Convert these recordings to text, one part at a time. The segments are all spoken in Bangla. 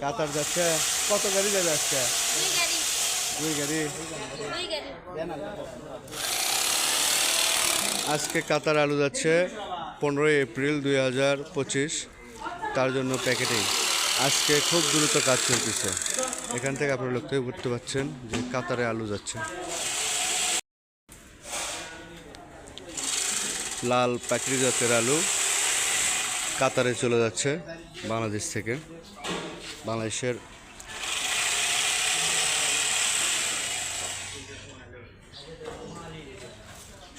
কাতার যাচ্ছে। কত গাড়ি যাবে আজকে? দুই গাড়ি। আজকে কাতার আলু যাচ্ছে পনেরোই এপ্রিল দুই হাজার পঁচিশ। তার জন্য প্যাকেটিং। আজকে খুব দ্রুত কাজ চলতেছে। এখান থেকে আপনারা লক্ষ্য করতে পারছেন যে কাতারে আলু যাচ্ছে। লাল প্যাকেটি জাতের আলু কাতারে চলে যাচ্ছে বাংলাদেশ থেকে। বাংলাদেশের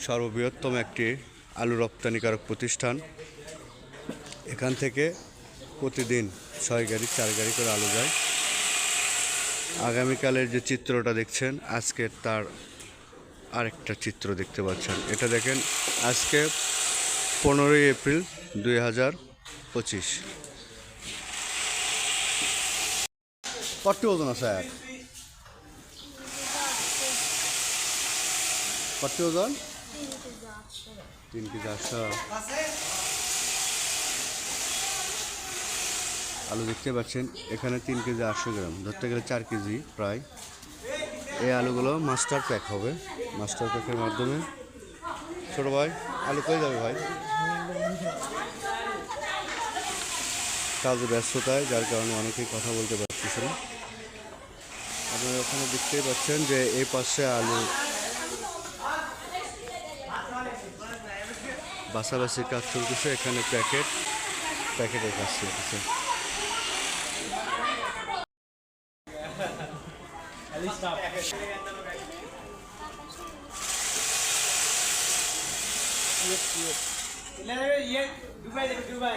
সর্ববৃহত্তম একটি আলু রপ্তানিকারক প্রতিষ্ঠান। এখান থেকে প্রতিদিন ছয় গাড়ি, চার গাড়ি করে আলু যায়। আগামীকালের যে চিত্রটা দেখছেন, আজকে তার আরেকটা চিত্র দেখতে পাচ্ছেন। এটা দেখেন, আজকে পনেরোই এপ্রিল দুই হাজার পঁচিশ। কটি ওজন আছে এক কটি ওজন তিন কেজি আটশো আলু দেখতে পাচ্ছেন এখানে তিন কেজি আটশো গ্রাম ধরতে গেলে চার কেজি প্রায় এই আলুগুলো মাস্টার প্যাক হবে মাস্টার প্যাকের মাধ্যমে ছোটো ভাই আলু কই যাবে ভাই কাজে ব্যস্ততায় যার কারণে অনেকেই কথা বলতে পারতেছে না দেখতে পাচ্ছেন যে এই পাশে আলু বাসাবাসি কাজ চলতেছে, এখানে প্যাকেট প্যাকেটের কাজ চলতেছে। Dubai Dubai.